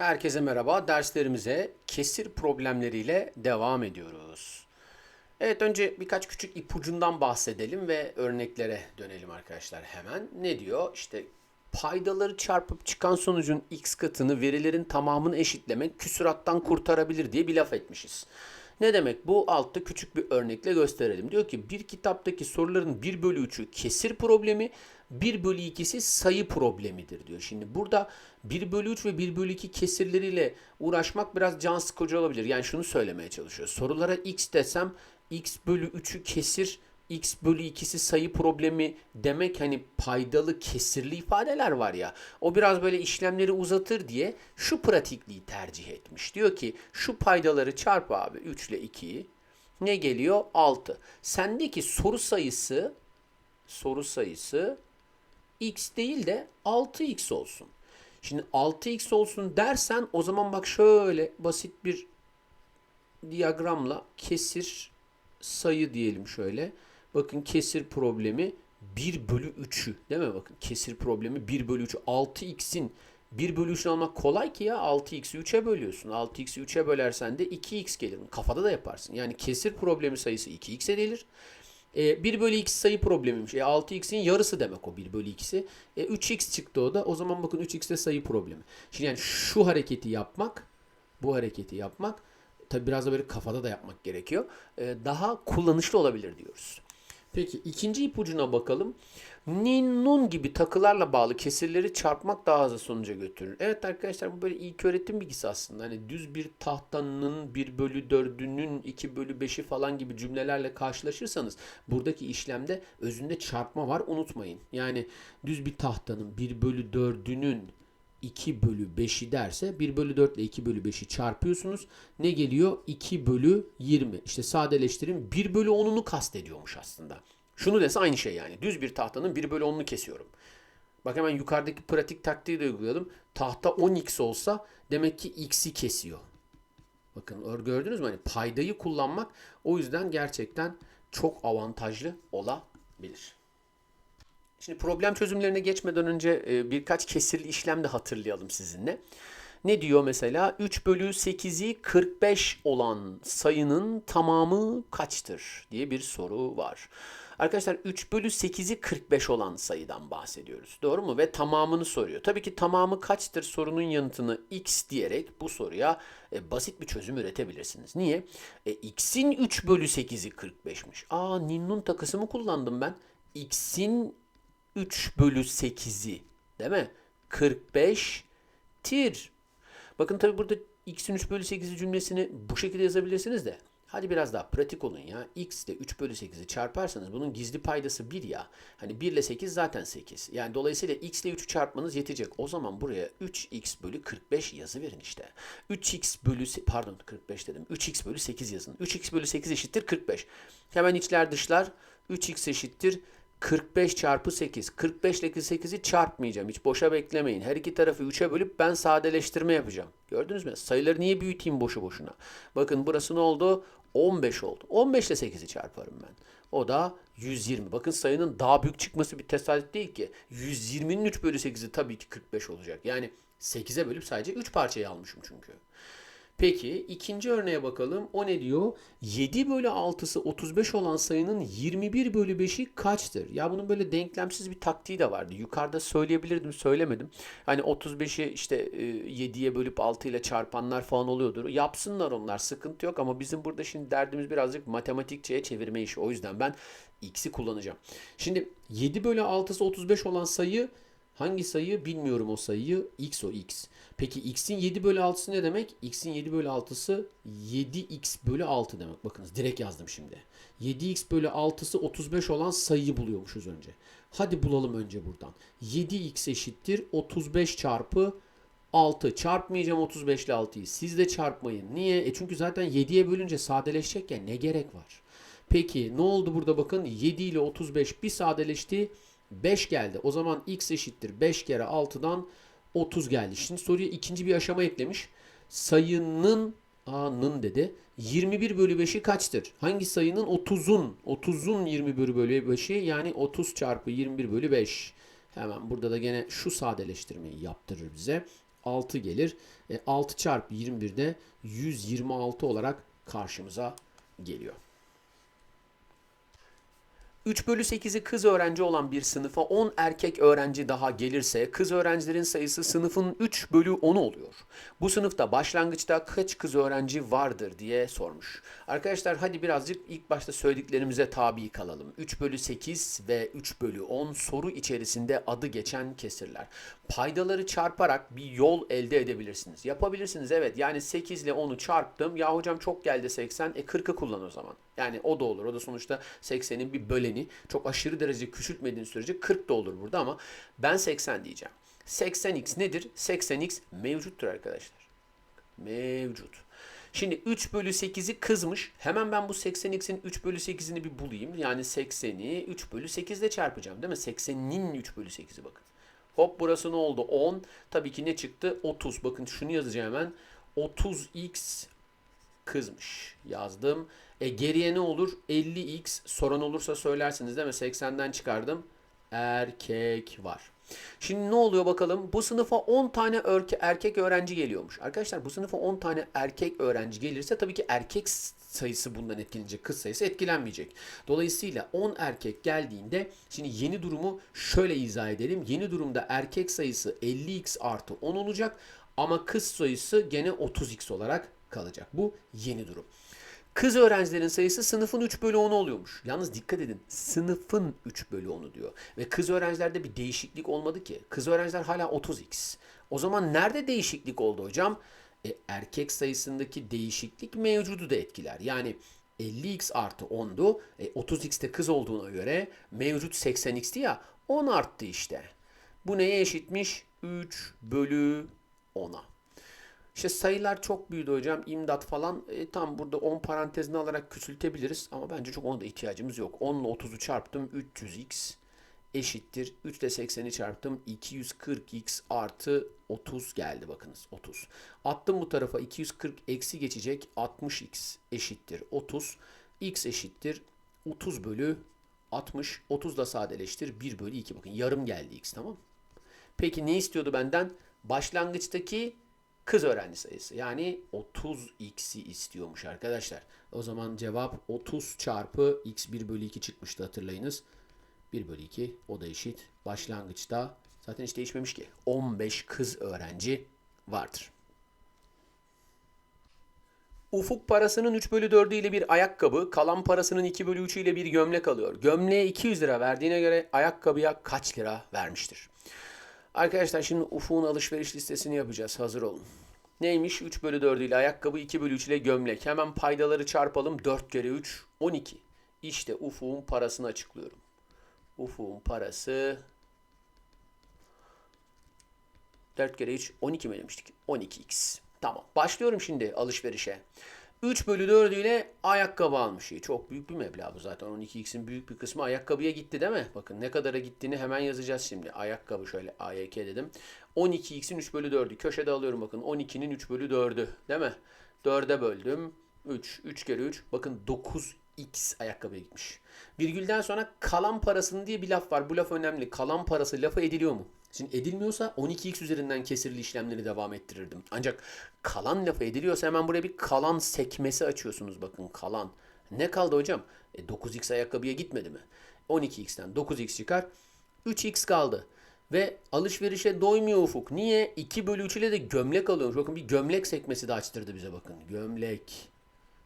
Herkese merhaba. Derslerimize kesir problemleriyle devam ediyoruz. Evet önce birkaç küçük ipucundan bahsedelim ve örneklere dönelim arkadaşlar hemen. Ne diyor? İşte paydaları çarpıp çıkan sonucun x katını verilerin tamamını eşitlemek küsurattan kurtarabilir diye bir laf etmişiz. Ne demek bu? Altta küçük bir örnekle gösterelim. Diyor ki bir kitaptaki soruların 1 bölü 3'ü kesir problemi, 1 bölü 2'si sayı problemidir diyor. Şimdi burada 1 bölü 3 ve 1 bölü 2 kesirleriyle uğraşmak biraz can sıkıcı olabilir. Yani şunu söylemeye çalışıyor. Sorulara x desem x bölü 3'ü kesir, x bölü 2'si sayı problemi demek hani paydalı kesirli ifadeler var ya o biraz böyle işlemleri uzatır diye şu pratikliği tercih etmiş. Diyor ki şu paydaları çarp abi 3 ile 2'yi ne geliyor? 6. Sendeki soru sayısı soru sayısı x değil de 6x olsun. Şimdi 6x olsun dersen o zaman bak şöyle basit bir diyagramla kesir sayı diyelim şöyle. Bakın kesir problemi 1 bölü 3'ü değil mi? Bakın kesir problemi 1 bölü 3'ü. 6x'in 1 bölü 3'ünü almak kolay ki ya. 6x'i 3'e bölüyorsun. 6x'i 3'e bölersen de 2x gelir. Kafada da yaparsın. Yani kesir problemi sayısı 2x'e gelir. E, 1 bölü x sayı problemiymiş. E, 6x'in yarısı demek o 1 bölü 2'si. E, 3x çıktı o da. O zaman bakın 3x de sayı problemi. Şimdi yani şu hareketi yapmak, bu hareketi yapmak tabi biraz da böyle kafada da yapmak gerekiyor. E, daha kullanışlı olabilir diyoruz. Peki ikinci ipucuna bakalım. Nin, nun gibi takılarla bağlı kesirleri çarpmak daha hızlı sonuca götürür. Evet arkadaşlar bu böyle ilk öğretim bilgisi aslında. Hani düz bir tahtanın 1 bölü 4'ünün 2 bölü 5'i falan gibi cümlelerle karşılaşırsanız buradaki işlemde özünde çarpma var unutmayın. Yani düz bir tahtanın 1 bölü 4'ünün 2 bölü 5'i derse 1 bölü 4 ile 2 bölü 5'i çarpıyorsunuz. Ne geliyor? 2 bölü 20. İşte sadeleştirin 1 bölü 10'unu kastediyormuş aslında. Şunu dese aynı şey yani. Düz bir tahtanın 1 bölü 10'unu kesiyorum. Bak hemen yukarıdaki pratik taktiği de uygulayalım. Tahta 10x olsa demek ki x'i kesiyor. Bakın gördünüz mü? Hani paydayı kullanmak o yüzden gerçekten çok avantajlı olabilir. Şimdi problem çözümlerine geçmeden önce e, birkaç kesirli işlem de hatırlayalım sizinle. Ne diyor mesela? 3 bölü 8'i 45 olan sayının tamamı kaçtır diye bir soru var. Arkadaşlar 3 bölü 8'i 45 olan sayıdan bahsediyoruz. Doğru mu? Ve tamamını soruyor. Tabii ki tamamı kaçtır sorunun yanıtını x diyerek bu soruya e, basit bir çözüm üretebilirsiniz. Niye? E, x'in 3 bölü 8'i 45'miş. Aa ninnun takısı mı kullandım ben? x'in 3 bölü 8'i değil mi? 45 tir. Bakın tabi burada x'in 3 bölü 8'i cümlesini bu şekilde yazabilirsiniz de. Hadi biraz daha pratik olun ya. x ile 3 bölü 8'i çarparsanız bunun gizli paydası 1 ya. Hani 1 ile 8 zaten 8. Yani dolayısıyla x ile 3'ü çarpmanız yetecek. O zaman buraya 3x bölü 45 yazı verin işte. 3x bölü pardon 45 dedim. 3x bölü 8 yazın. 3x bölü 8 eşittir 45. Hemen içler dışlar 3x eşittir 45 çarpı 8. 45 ile 8'i çarpmayacağım. Hiç boşa beklemeyin. Her iki tarafı 3'e bölüp ben sadeleştirme yapacağım. Gördünüz mü? Sayıları niye büyüteyim boşu boşuna? Bakın burası ne oldu? 15 oldu. 15 ile 8'i çarparım ben. O da 120. Bakın sayının daha büyük çıkması bir tesadüf değil ki. 120'nin 3 bölü 8'i tabii ki 45 olacak. Yani 8'e bölüp sadece 3 parçayı almışım çünkü. Peki ikinci örneğe bakalım. O ne diyor? 7 bölü 6'sı 35 olan sayının 21 bölü 5'i kaçtır? Ya bunun böyle denklemsiz bir taktiği de vardı. Yukarıda söyleyebilirdim söylemedim. Hani 35'i işte 7'ye bölüp 6 ile çarpanlar falan oluyordur. Yapsınlar onlar sıkıntı yok ama bizim burada şimdi derdimiz birazcık matematikçeye çevirme işi. O yüzden ben x'i kullanacağım. Şimdi 7 bölü 6'sı 35 olan sayı Hangi sayı bilmiyorum o sayıyı. X o x. Peki x'in 7 bölü 6'sı ne demek? x'in 7 bölü 6'sı 7x bölü 6 demek. Bakınız direkt yazdım şimdi. 7x bölü 6'sı 35 olan sayıyı buluyormuşuz önce. Hadi bulalım önce buradan. 7x eşittir 35 çarpı 6. Çarpmayacağım 35 ile 6'yı. Siz de çarpmayın. Niye? E çünkü zaten 7'ye bölünce sadeleşecek ya ne gerek var? Peki ne oldu burada bakın 7 ile 35 bir sadeleşti. 5 geldi. O zaman x eşittir 5 kere 6'dan 30 geldi. Şimdi soruya ikinci bir aşama eklemiş. Sayının A'nın dedi. 21 bölü 5'i kaçtır? Hangi sayının 30'un 30'un 21 bölü 5'i yani 30 çarpı 21 bölü 5. Hemen burada da gene şu sadeleştirmeyi yaptırır bize. 6 gelir. E, 6 çarpı 21 de 126 olarak karşımıza geliyor. 3 bölü 8'i kız öğrenci olan bir sınıfa 10 erkek öğrenci daha gelirse kız öğrencilerin sayısı sınıfın 3 bölü 10'u oluyor. Bu sınıfta başlangıçta kaç kız öğrenci vardır diye sormuş. Arkadaşlar hadi birazcık ilk başta söylediklerimize tabi kalalım. 3 bölü 8 ve 3 bölü 10 soru içerisinde adı geçen kesirler. Paydaları çarparak bir yol elde edebilirsiniz. Yapabilirsiniz evet yani 8 ile 10'u çarptım. Ya hocam çok geldi 80 e 40'ı kullan o zaman. Yani o da olur. O da sonuçta 80'in bir böleni. Çok aşırı derece küçültmediğin sürece 40 da olur burada ama ben 80 diyeceğim. 80x nedir? 80x mevcuttur arkadaşlar. Mevcut. Şimdi 3 bölü 8'i kızmış. Hemen ben bu 80x'in 3 bölü 8'ini bir bulayım. Yani 80'i 3 bölü 8 ile çarpacağım değil mi? 80'nin 3 bölü 8'i bakın. Hop burası ne oldu? 10. Tabii ki ne çıktı? 30. Bakın şunu yazacağım hemen. 30x kızmış. Yazdım. E geriye ne olur? 50x soran olursa söylersiniz değil mi? 80'den çıkardım. Erkek var. Şimdi ne oluyor bakalım? Bu sınıfa 10 tane erkek öğrenci geliyormuş. Arkadaşlar bu sınıfa 10 tane erkek öğrenci gelirse tabii ki erkek sayısı bundan etkilenecek. Kız sayısı etkilenmeyecek. Dolayısıyla 10 erkek geldiğinde şimdi yeni durumu şöyle izah edelim. Yeni durumda erkek sayısı 50x artı 10 olacak ama kız sayısı gene 30x olarak kalacak. Bu yeni durum. Kız öğrencilerin sayısı sınıfın 3 bölü 10'u oluyormuş. Yalnız dikkat edin sınıfın 3 bölü 10'u diyor. Ve kız öğrencilerde bir değişiklik olmadı ki. Kız öğrenciler hala 30x. O zaman nerede değişiklik oldu hocam? E, erkek sayısındaki değişiklik mevcudu da etkiler. Yani 50x artı 10'du. E, 30x de kız olduğuna göre mevcut 80x'ti ya 10 arttı işte. Bu neye eşitmiş? 3 bölü 10'a. İşte sayılar çok büyüdü hocam. İmdat falan. E, tam burada 10 parantezini alarak küçültebiliriz. Ama bence çok ona da ihtiyacımız yok. 10 ile 30'u çarptım. 300x eşittir. 3 ile 80'i çarptım. 240x artı 30 geldi bakınız. 30. Attım bu tarafa 240 eksi geçecek. 60x eşittir. 30. x eşittir. 30 bölü 60. 30 da sadeleştir. 1 bölü 2. Bakın yarım geldi x tamam Peki ne istiyordu benden? Başlangıçtaki kız öğrenci sayısı. Yani 30x'i istiyormuş arkadaşlar. O zaman cevap 30 çarpı x 1 bölü 2 çıkmıştı hatırlayınız. 1 bölü 2 o da eşit. Başlangıçta zaten hiç değişmemiş ki. 15 kız öğrenci vardır. Ufuk parasının 3 bölü 4'ü ile bir ayakkabı, kalan parasının 2 bölü 3'ü ile bir gömlek alıyor. Gömleğe 200 lira verdiğine göre ayakkabıya kaç lira vermiştir? Arkadaşlar şimdi Ufuk'un alışveriş listesini yapacağız. Hazır olun. Neymiş? 3 bölü 4 ile ayakkabı, 2 bölü 3 ile gömlek. Hemen paydaları çarpalım. 4 kere 3, 12. İşte Ufuk'un parasını açıklıyorum. Ufuk'un parası 4 kere 3, 12 mi demiştik? 12x. Tamam. Başlıyorum şimdi alışverişe. 3 bölü 4 ile ayakkabı almış. Çok büyük bir meblağ bu zaten. 12x'in büyük bir kısmı ayakkabıya gitti değil mi? Bakın ne kadara gittiğini hemen yazacağız şimdi. Ayakkabı şöyle AYK dedim. 12x'in 3 bölü 4'ü. Köşede alıyorum bakın. 12'nin 3 bölü 4'ü. Değil mi? 4'e böldüm. 3. 3 kere 3. Bakın 9x ayakkabıya gitmiş. Virgülden sonra kalan parasının diye bir laf var. Bu laf önemli. Kalan parası lafı ediliyor mu? Şimdi edilmiyorsa 12x üzerinden kesirli işlemleri devam ettirirdim. Ancak kalan lafı ediliyorsa hemen buraya bir kalan sekmesi açıyorsunuz bakın kalan. Ne kaldı hocam? E, 9x ayakkabıya gitmedi mi? 12x'ten 9x çıkar. 3x kaldı. Ve alışverişe doymuyor Ufuk. Niye? 2 bölü 3 ile de gömlek alıyormuş. Bakın bir gömlek sekmesi de açtırdı bize bakın. Gömlek.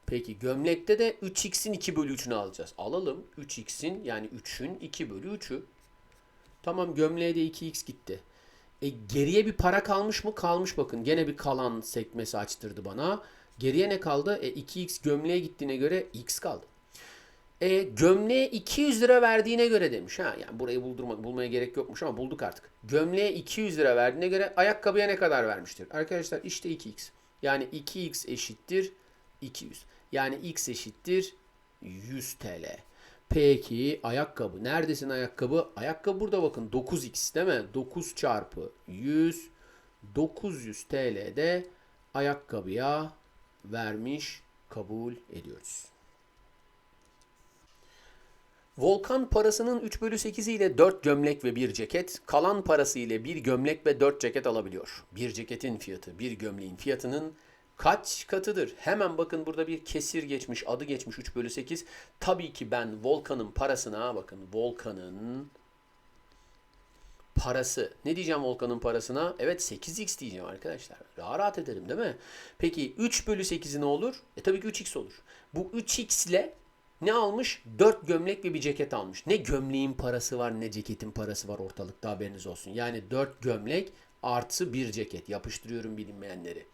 Peki gömlekte de 3x'in 2 bölü 3'ünü alacağız. Alalım. 3x'in yani 3'ün 2 bölü 3'ü. Tamam gömleğe de 2x gitti. E, geriye bir para kalmış mı? Kalmış bakın. Gene bir kalan sekmesi açtırdı bana. Geriye ne kaldı? E, 2x gömleğe gittiğine göre x kaldı. E, gömleğe 200 lira verdiğine göre demiş. Ha, yani burayı buldurma, bulmaya gerek yokmuş ama bulduk artık. Gömleğe 200 lira verdiğine göre ayakkabıya ne kadar vermiştir? Arkadaşlar işte 2x. Yani 2x eşittir 200. Yani x eşittir 100 TL. Peki ayakkabı. Neredesin ayakkabı? Ayakkabı burada bakın 9x değil mi? 9 çarpı 100 900 TL'de ayakkabıya vermiş kabul ediyoruz. Volkan parasının 3 bölü 8'i ile 4 gömlek ve 1 ceket, kalan parası ile 1 gömlek ve 4 ceket alabiliyor. Bir ceketin fiyatı, bir gömleğin fiyatının kaç katıdır? Hemen bakın burada bir kesir geçmiş, adı geçmiş 3 bölü 8. Tabii ki ben Volkan'ın parasına, bakın Volkan'ın parası. Ne diyeceğim Volkan'ın parasına? Evet 8x diyeceğim arkadaşlar. Rahat rahat ederim değil mi? Peki 3 bölü 8'i ne olur? E tabii ki 3x olur. Bu 3x ile ne almış? 4 gömlek ve bir ceket almış. Ne gömleğin parası var ne ceketin parası var ortalıkta haberiniz olsun. Yani 4 gömlek artı bir ceket. Yapıştırıyorum bilinmeyenleri.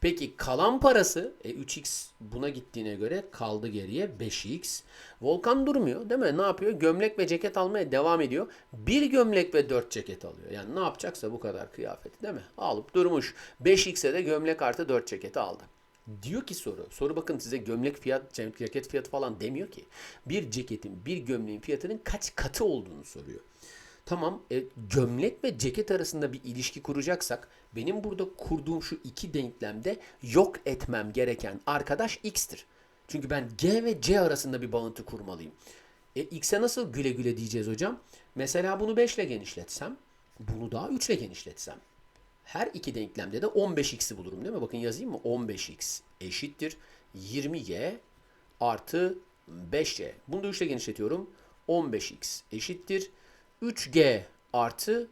Peki kalan parası e, 3x buna gittiğine göre kaldı geriye 5x. Volkan durmuyor değil mi? Ne yapıyor? Gömlek ve ceket almaya devam ediyor. Bir gömlek ve 4 ceket alıyor. Yani ne yapacaksa bu kadar kıyafeti değil mi? Alıp durmuş. 5x'e de gömlek artı 4 ceketi aldı. Diyor ki soru. Soru bakın size gömlek fiyat, ceket fiyatı falan demiyor ki. Bir ceketin, bir gömleğin fiyatının kaç katı olduğunu soruyor. Tamam e, gömlek ve ceket arasında bir ilişki kuracaksak benim burada kurduğum şu iki denklemde yok etmem gereken arkadaş x'tir. Çünkü ben g ve c arasında bir bağıntı kurmalıyım. E, x'e nasıl güle güle diyeceğiz hocam? Mesela bunu 5 ile genişletsem, bunu daha 3 ile genişletsem. Her iki denklemde de 15x'i bulurum değil mi? Bakın yazayım mı? 15x eşittir 20y artı 5c. Bunu da 3 ile genişletiyorum. 15x eşittir 3g artı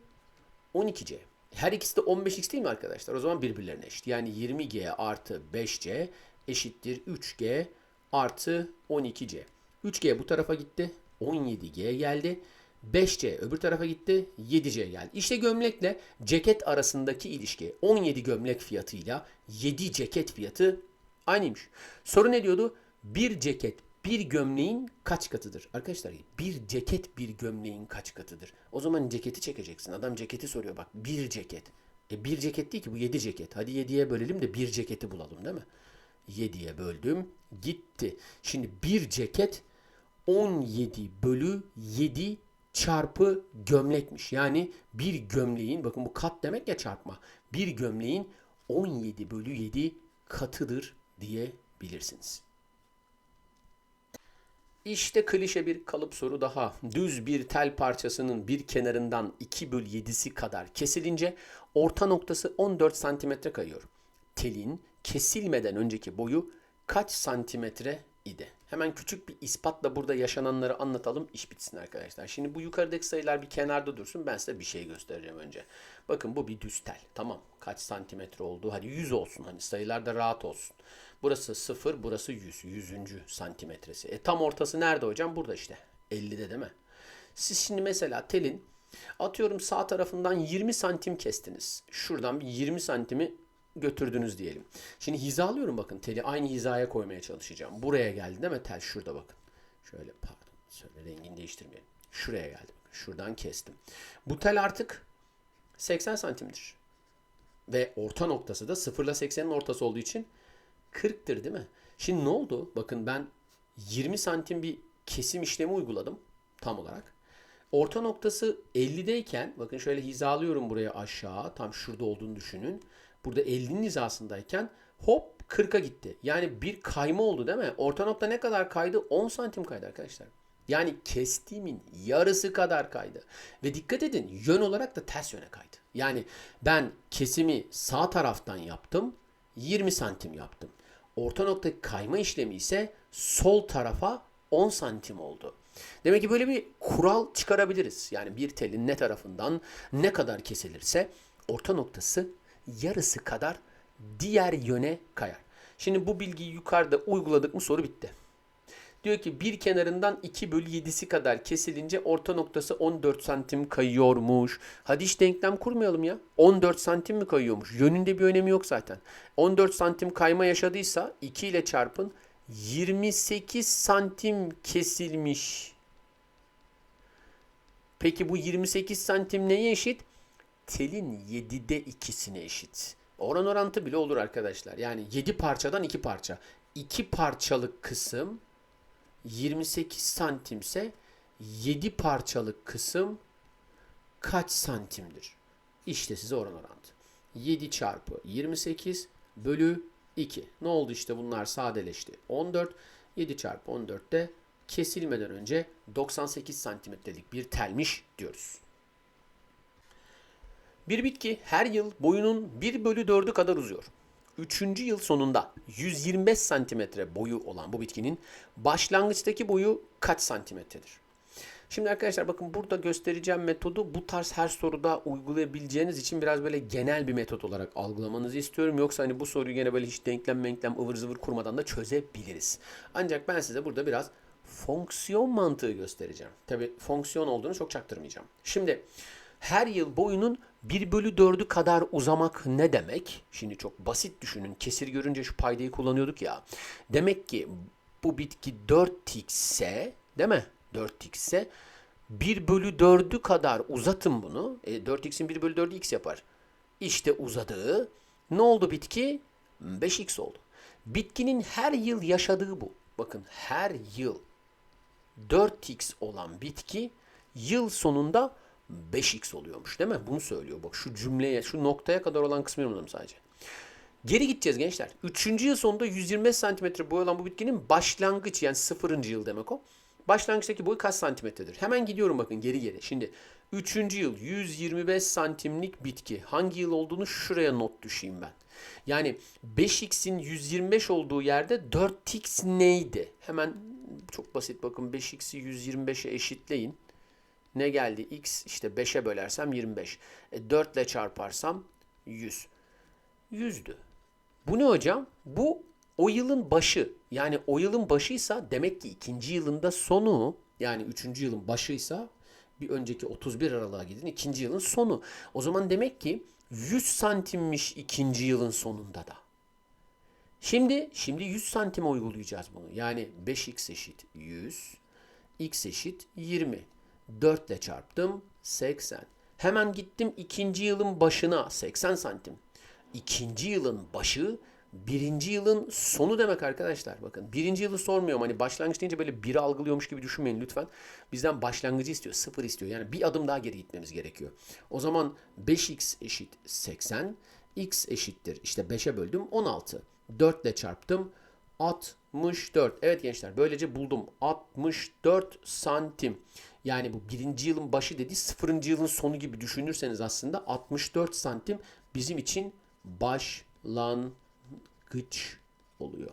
12c. Her ikisi de 15x değil mi arkadaşlar? O zaman birbirlerine eşit. Yani 20g artı 5c eşittir 3g artı 12c. 3g bu tarafa gitti. 17g geldi. 5C öbür tarafa gitti. 7C geldi. İşte gömlekle ceket arasındaki ilişki 17 gömlek fiyatıyla 7 ceket fiyatı aynıymış. Soru ne diyordu? Bir ceket bir gömleğin kaç katıdır? Arkadaşlar bir ceket bir gömleğin kaç katıdır? O zaman ceketi çekeceksin. Adam ceketi soruyor bak bir ceket. E bir ceket değil ki bu 7 ceket. Hadi 7'ye bölelim de bir ceketi bulalım değil mi? 7'ye böldüm gitti. Şimdi bir ceket 17 bölü 7 çarpı gömlekmiş. Yani bir gömleğin bakın bu kat demek ya çarpma. Bir gömleğin 17 bölü 7 katıdır diyebilirsiniz. İşte klişe bir kalıp soru daha. Düz bir tel parçasının bir kenarından 2 bölü 7'si kadar kesilince orta noktası 14 santimetre kayıyor. Telin kesilmeden önceki boyu kaç santimetre idi? Hemen küçük bir ispatla burada yaşananları anlatalım. iş bitsin arkadaşlar. Şimdi bu yukarıdaki sayılar bir kenarda dursun. Ben size bir şey göstereceğim önce. Bakın bu bir düz tel. Tamam. Kaç santimetre oldu? Hadi 100 olsun. Hani sayılar da rahat olsun. Burası 0, burası 100. 100. santimetresi. E tam ortası nerede hocam? Burada işte. 50'de değil mi? Siz şimdi mesela telin atıyorum sağ tarafından 20 santim kestiniz. Şuradan bir 20 santimi götürdünüz diyelim. Şimdi hizalıyorum bakın teli aynı hizaya koymaya çalışacağım. Buraya geldi değil mi tel şurada bakın. Şöyle pardon şöyle rengini değiştirmeyelim. Şuraya geldi. Şuradan kestim. Bu tel artık 80 santimdir. Ve orta noktası da 0 ile 80'in ortası olduğu için 40'tır değil mi? Şimdi ne oldu? Bakın ben 20 santim bir kesim işlemi uyguladım tam olarak. Orta noktası 50'deyken bakın şöyle hizalıyorum buraya aşağı. Tam şurada olduğunu düşünün. Burada 50'nin hizasındayken hop 40'a gitti. Yani bir kayma oldu değil mi? Orta nokta ne kadar kaydı? 10 santim kaydı arkadaşlar. Yani kestiğimin yarısı kadar kaydı. Ve dikkat edin yön olarak da ters yöne kaydı. Yani ben kesimi sağ taraftan yaptım. 20 santim yaptım. Orta nokta kayma işlemi ise sol tarafa 10 santim oldu. Demek ki böyle bir kural çıkarabiliriz. Yani bir telin ne tarafından ne kadar kesilirse orta noktası yarısı kadar diğer yöne kayar. Şimdi bu bilgiyi yukarıda uyguladık mı soru bitti. Diyor ki bir kenarından 2 bölü 7'si kadar kesilince orta noktası 14 santim kayıyormuş. Hadi hiç denklem kurmayalım ya. 14 santim mi kayıyormuş? Yönünde bir önemi yok zaten. 14 santim kayma yaşadıysa 2 ile çarpın 28 santim kesilmiş. Peki bu 28 santim neye eşit? Telin 7'de ikisine eşit. Oran orantı bile olur arkadaşlar. Yani 7 parçadan 2 parça. 2 parçalık kısım 28 santimse 7 parçalık kısım kaç santimdir? İşte size oran orantı. 7 çarpı 28 bölü 2. Ne oldu işte bunlar sadeleşti. 14. 7 çarpı 14 de kesilmeden önce 98 santimetrelik bir telmiş diyoruz. Bir bitki her yıl boyunun 1 bölü 4'ü kadar uzuyor. Üçüncü yıl sonunda 125 santimetre boyu olan bu bitkinin başlangıçtaki boyu kaç santimetredir? Şimdi arkadaşlar bakın burada göstereceğim metodu bu tarz her soruda uygulayabileceğiniz için biraz böyle genel bir metot olarak algılamanızı istiyorum. Yoksa hani bu soruyu gene böyle hiç denklem menklem ıvır zıvır kurmadan da çözebiliriz. Ancak ben size burada biraz fonksiyon mantığı göstereceğim. Tabi fonksiyon olduğunu çok çaktırmayacağım. Şimdi her yıl boyunun 1 bölü 4'ü kadar uzamak ne demek? Şimdi çok basit düşünün. Kesir görünce şu paydayı kullanıyorduk ya. Demek ki bu bitki 4x ise değil mi? 4x ise 1 bölü 4'ü kadar uzatın bunu. E, 4x'in 1 bölü 4'ü x yapar. İşte uzadığı. Ne oldu bitki? 5x oldu. Bitkinin her yıl yaşadığı bu. Bakın her yıl 4x olan bitki yıl sonunda 5x oluyormuş değil mi? Bunu söylüyor. Bak şu cümleye, şu noktaya kadar olan kısmı yorumladım sadece. Geri gideceğiz gençler. Üçüncü yıl sonunda 125 santimetre boy olan bu bitkinin başlangıç yani sıfırıncı yıl demek o. Başlangıçtaki boyu kaç santimetredir? Hemen gidiyorum bakın geri geri. Şimdi üçüncü yıl 125 santimlik bitki. Hangi yıl olduğunu şuraya not düşeyim ben. Yani 5x'in 125 olduğu yerde 4x neydi? Hemen çok basit bakın 5x'i 125'e eşitleyin. Ne geldi? X işte 5'e bölersem 25. E, 4 ile çarparsam 100. 100'dü. Bu ne hocam? Bu o yılın başı. Yani o yılın başıysa demek ki ikinci yılında sonu yani üçüncü yılın başıysa bir önceki 31 Aralık'a gidin ikinci yılın sonu. O zaman demek ki 100 santimmiş ikinci yılın sonunda da. Şimdi şimdi 100 santime uygulayacağız bunu. Yani 5x eşit 100, x eşit 20. 4 ile çarptım 80. Hemen gittim ikinci yılın başına 80 santim. İkinci yılın başı birinci yılın sonu demek arkadaşlar. Bakın birinci yılı sormuyorum. Hani başlangıç deyince böyle bir algılıyormuş gibi düşünmeyin lütfen. Bizden başlangıcı istiyor. Sıfır istiyor. Yani bir adım daha geri gitmemiz gerekiyor. O zaman 5x eşit 80. x eşittir. İşte 5'e böldüm 16. 4 ile çarptım. 64. Evet gençler böylece buldum. 64 santim. Yani bu birinci yılın başı dediği sıfırıncı yılın sonu gibi düşünürseniz aslında 64 santim bizim için başlangıç oluyor.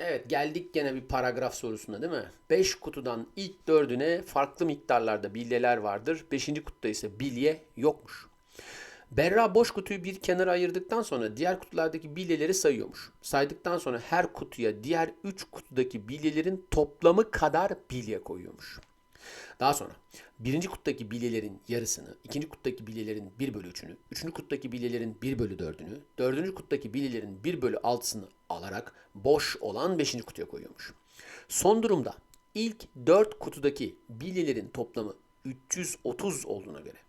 Evet geldik gene bir paragraf sorusuna değil mi? 5 kutudan ilk 4'üne farklı miktarlarda bilyeler vardır. 5. kutuda ise bilye yokmuş. Berra boş kutuyu bir kenara ayırdıktan sonra diğer kutulardaki bilyeleri sayıyormuş. Saydıktan sonra her kutuya diğer 3 kutudaki bilyelerin toplamı kadar bilye koyuyormuş. Daha sonra birinci kuttaki bilyelerin yarısını, ikinci kuttaki bilyelerin 1 bölü 3'ünü, üçüncü kuttaki bilyelerin 1 bölü 4'ünü, dördüncü kuttaki bilyelerin 1 bölü 6'sını alarak boş olan 5. kutuya koyuyormuş. Son durumda ilk 4 kutudaki bilyelerin toplamı 330 olduğuna göre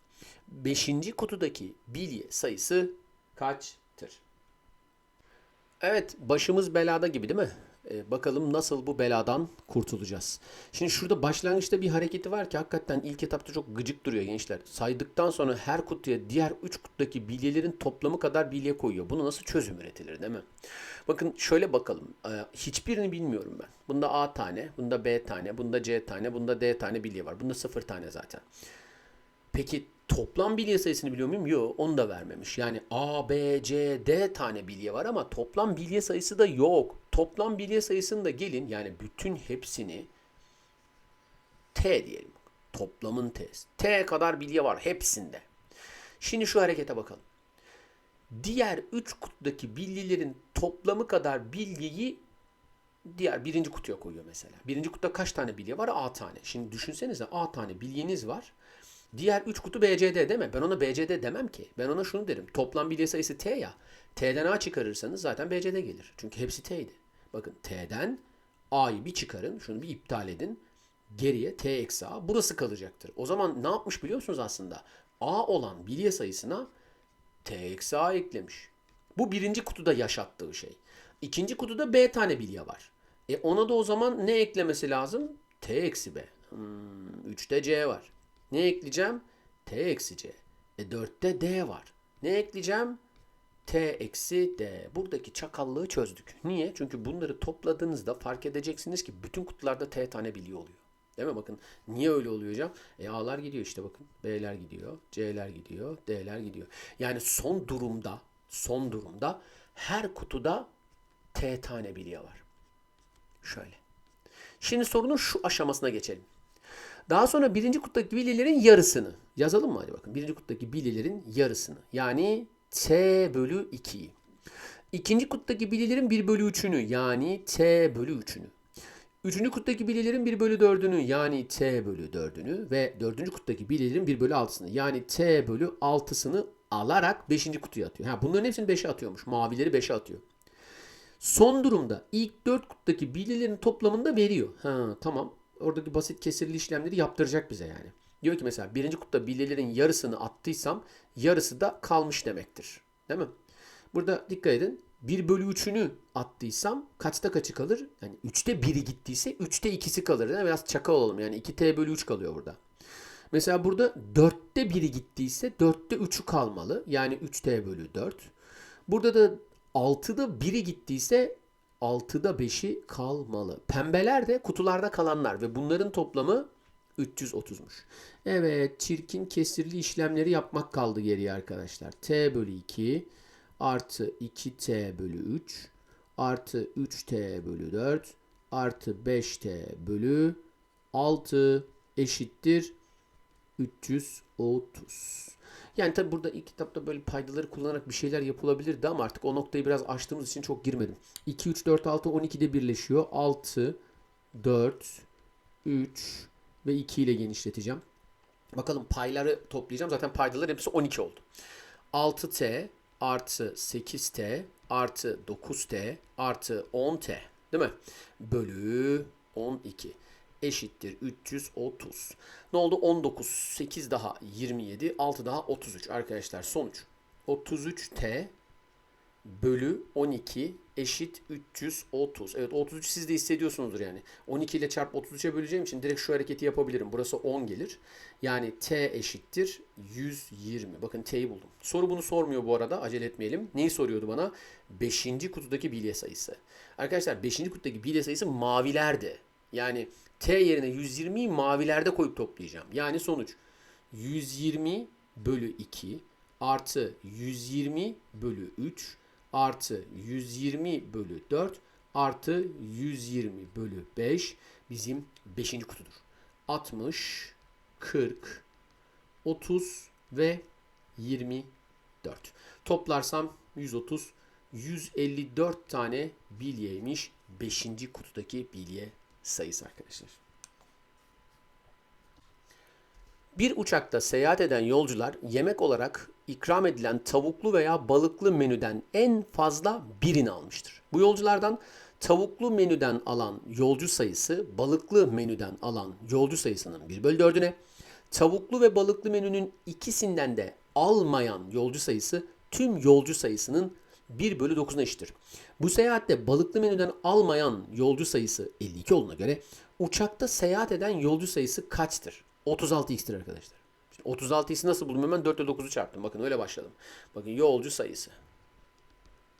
5. kutudaki bilye sayısı kaçtır? Evet başımız belada gibi değil mi? Ee, bakalım nasıl bu beladan kurtulacağız. Şimdi şurada başlangıçta bir hareketi var ki hakikaten ilk etapta çok gıcık duruyor gençler. Saydıktan sonra her kutuya diğer 3 kutudaki bilyelerin toplamı kadar bilye koyuyor. Bunu nasıl çözüm üretilir değil mi? Bakın şöyle bakalım. Ee, hiçbirini bilmiyorum ben. Bunda A tane, bunda B tane, bunda C tane, bunda D tane bilye var. Bunda 0 tane zaten. Peki toplam bilye sayısını biliyor muyum? Yok onu da vermemiş. Yani A, B, C, D tane bilye var ama toplam bilye sayısı da yok. Toplam bilye sayısını da gelin yani bütün hepsini T diyelim. Toplamın T'si. T kadar bilye var hepsinde. Şimdi şu harekete bakalım. Diğer 3 kutudaki bilyelerin toplamı kadar bilyeyi diğer birinci kutuya koyuyor mesela. Birinci kutuda kaç tane bilye var? A tane. Şimdi düşünsenize A tane bilyeniz var. Diğer 3 kutu BCD değil mi? Ben ona BCD demem ki. Ben ona şunu derim. Toplam bilye sayısı T ya. T'den A çıkarırsanız zaten BCD gelir. Çünkü hepsi T'ydi. Bakın T'den A'yı bir çıkarın. Şunu bir iptal edin. Geriye T eksi A. Burası kalacaktır. O zaman ne yapmış biliyor musunuz aslında? A olan bilye sayısına T eksi A eklemiş. Bu birinci kutuda yaşattığı şey. İkinci kutuda B tane bilye var. E ona da o zaman ne eklemesi lazım? T eksi B. Hmm, 3'te C var. Ne ekleyeceğim? T eksi C. E 4'te D var. Ne ekleyeceğim? t eksi d. Buradaki çakallığı çözdük. Niye? Çünkü bunları topladığınızda fark edeceksiniz ki bütün kutularda t tane biliyor oluyor. Değil mi? Bakın niye öyle oluyor hocam? E A'lar gidiyor işte bakın. B'ler gidiyor. C'ler gidiyor. D'ler gidiyor. Yani son durumda son durumda her kutuda T tane bilye var. Şöyle. Şimdi sorunun şu aşamasına geçelim. Daha sonra birinci kuttaki bilyelerin yarısını yazalım mı hadi bakın. Birinci kuttaki bilyelerin yarısını yani T bölü 2'yi. İkinci kuttaki bilyelerin 1 bölü 3'ünü yani T bölü 3'ünü. Üçüncü kuttaki bilyelerin 1 bölü 4'ünü yani T bölü 4'ünü ve dördüncü kuttaki bilyelerin 1 bölü 6'sını yani T bölü 6'sını alarak 5. kutuya atıyor. Ha, bunların hepsini 5'e atıyormuş. Mavileri 5'e atıyor. Son durumda ilk 4 kuttaki bilyelerin toplamında veriyor. Ha, tamam. Oradaki basit kesirli işlemleri yaptıracak bize yani. Diyor ki mesela birinci kutta bilyelerin yarısını attıysam yarısı da kalmış demektir. Değil mi? Burada dikkat edin. 1 bölü 3'ünü attıysam kaçta kaçı kalır? Yani 3'te 1'i gittiyse 3'te 2'si kalır. Mi? Biraz çakal olalım. Yani 2t bölü 3 kalıyor burada. Mesela burada 4'te 1'i gittiyse 4'te 3'ü kalmalı. Yani 3t bölü 4. Burada da 6'da 1'i gittiyse 6'da 5'i kalmalı. Pembeler de kutularda kalanlar ve bunların toplamı 330'muş. Evet çirkin kesirli işlemleri yapmak kaldı geriye arkadaşlar. t bölü 2 artı 2t bölü 3 artı 3t bölü 4 artı 5t bölü 6 eşittir 330. Yani tabi burada ilk kitapta böyle paydaları kullanarak bir şeyler yapılabilirdi ama artık o noktayı biraz açtığımız için çok girmedim. 2, 3, 4, 6, 12'de birleşiyor. 6, 4, 3 ve 2 ile genişleteceğim. Bakalım payları toplayacağım. Zaten paydalar hepsi 12 oldu. 6t artı 8t artı 9t artı 10t değil mi? Bölü 12 eşittir 330. Ne oldu? 19, 8 daha 27, 6 daha 33 arkadaşlar sonuç. 33t bölü 12 eşit 330. Evet 33 siz de hissediyorsunuzdur yani. 12 ile çarp 33'e böleceğim için direkt şu hareketi yapabilirim. Burası 10 gelir. Yani t eşittir 120. Bakın t'yi buldum. Soru bunu sormuyor bu arada. Acele etmeyelim. Neyi soruyordu bana? 5. kutudaki bilye sayısı. Arkadaşlar 5. kutudaki bilye sayısı mavilerde. Yani t yerine 120'yi mavilerde koyup toplayacağım. Yani sonuç 120 bölü 2 artı 120 bölü 3 artı 120 bölü 4 artı 120 bölü 5 bizim 5. kutudur. 60, 40, 30 ve 24. Toplarsam 130, 154 tane bilyeymiş 5. kutudaki bilye sayısı arkadaşlar. Bir uçakta seyahat eden yolcular yemek olarak ikram edilen tavuklu veya balıklı menüden en fazla birini almıştır. Bu yolculardan tavuklu menüden alan yolcu sayısı balıklı menüden alan yolcu sayısının 1 bölü 4'üne, tavuklu ve balıklı menünün ikisinden de almayan yolcu sayısı tüm yolcu sayısının 1 bölü 9'una eşittir. Bu seyahatte balıklı menüden almayan yolcu sayısı 52 olduğuna göre uçakta seyahat eden yolcu sayısı kaçtır? 36x'tir arkadaşlar. Şimdi 36x'i nasıl buldum? Hemen 4 ile 9'u çarptım. Bakın öyle başladım. Bakın yolcu sayısı.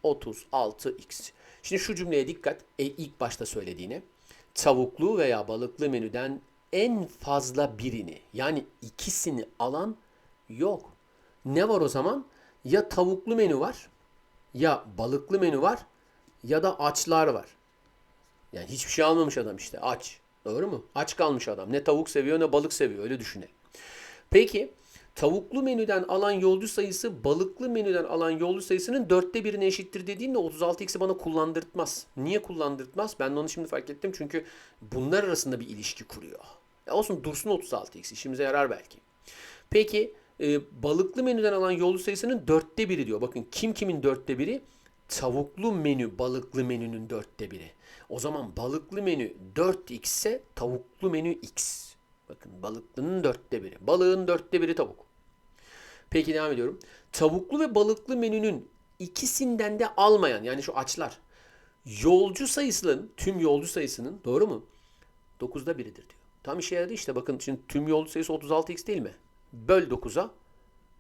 36x. Şimdi şu cümleye dikkat. E, ilk başta söylediğine. Tavuklu veya balıklı menüden en fazla birini yani ikisini alan yok. Ne var o zaman? Ya tavuklu menü var ya balıklı menü var ya da açlar var. Yani hiçbir şey almamış adam işte aç. Doğru mu? Aç kalmış adam. Ne tavuk seviyor ne balık seviyor öyle düşünelim. Peki tavuklu menüden alan yolcu sayısı balıklı menüden alan yolcu sayısının dörtte birine eşittir dediğimde 36x'i bana kullandırtmaz. Niye kullandırtmaz? Ben de onu şimdi fark ettim çünkü bunlar arasında bir ilişki kuruyor. Ya olsun dursun 36x işimize yarar belki. Peki e, balıklı menüden alan yolcu sayısının dörtte biri diyor. Bakın kim kimin dörtte biri? Tavuklu menü balıklı menünün dörtte biri. O zaman balıklı menü 4x ise tavuklu menü x. Bakın balıklının dörtte biri. Balığın dörtte biri tavuk. Peki devam ediyorum. Tavuklu ve balıklı menünün ikisinden de almayan yani şu açlar yolcu sayısının tüm yolcu sayısının doğru mu? 9'da biridir diyor. Tam işe yaradı işte bakın şimdi tüm yolcu sayısı 36x değil mi? Böl 9'a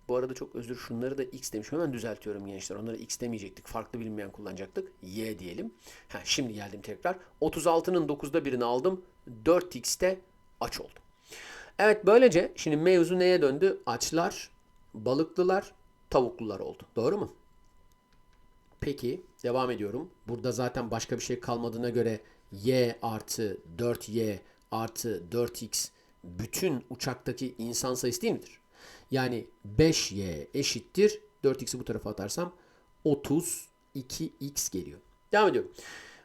Bu arada çok özür şunları da x demişim. Hemen düzeltiyorum gençler. Onları x demeyecektik. Farklı bilinmeyen kullanacaktık. Y diyelim. Ha, şimdi geldim tekrar. 36'nın 9'da birini aldım. 4x'te aç oldu. Evet böylece şimdi mevzu neye döndü? Açlar, balıklılar, tavuklular oldu. Doğru mu? Peki devam ediyorum. Burada zaten başka bir şey kalmadığına göre y artı 4y artı 4x bütün uçaktaki insan sayısı değil midir? Yani 5y eşittir 4x'i bu tarafa atarsam 32x geliyor. Devam ediyorum.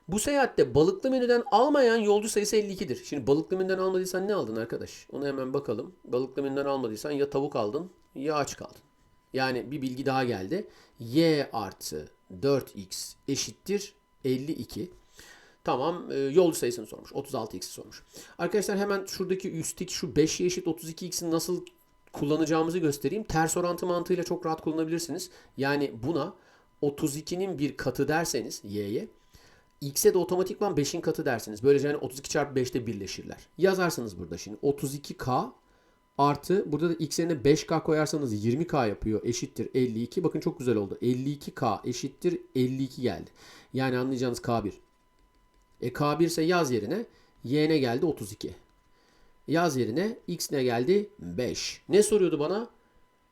Bu seyahatte balıklı menüden almayan yolcu sayısı 52'dir. Şimdi balıklı menüden almadıysan ne aldın arkadaş? Onu hemen bakalım. Balıklı menüden almadıysan ya tavuk aldın ya aç kaldın. Yani bir bilgi daha geldi. y artı 4x eşittir 52. Tamam e, yolcu sayısını sormuş. 36x'i sormuş. Arkadaşlar hemen şuradaki üstteki şu 5y eşit 32x'i nasıl kullanacağımızı göstereyim. Ters orantı mantığıyla çok rahat kullanabilirsiniz. Yani buna 32'nin bir katı derseniz y'ye x'e de otomatikman 5'in katı dersiniz. Böylece yani 32 çarpı 5'te birleşirler. Yazarsınız burada şimdi 32k artı burada da x yerine 5k koyarsanız 20k yapıyor eşittir 52. Bakın çok güzel oldu. 52k eşittir 52 geldi. Yani anlayacağınız k1. E k1 ise yaz yerine y ne geldi 32. Yaz yerine x ne geldi 5. Ne soruyordu bana?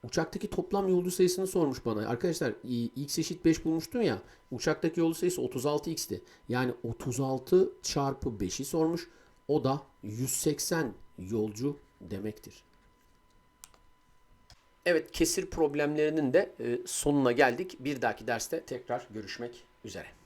Uçaktaki toplam yolcu sayısını sormuş bana. Arkadaşlar x eşit 5 bulmuştum ya. Uçaktaki yolcu sayısı 36x'ti. Yani 36 çarpı 5'i sormuş. O da 180 yolcu demektir. Evet kesir problemlerinin de e, sonuna geldik. Bir dahaki derste tekrar görüşmek üzere.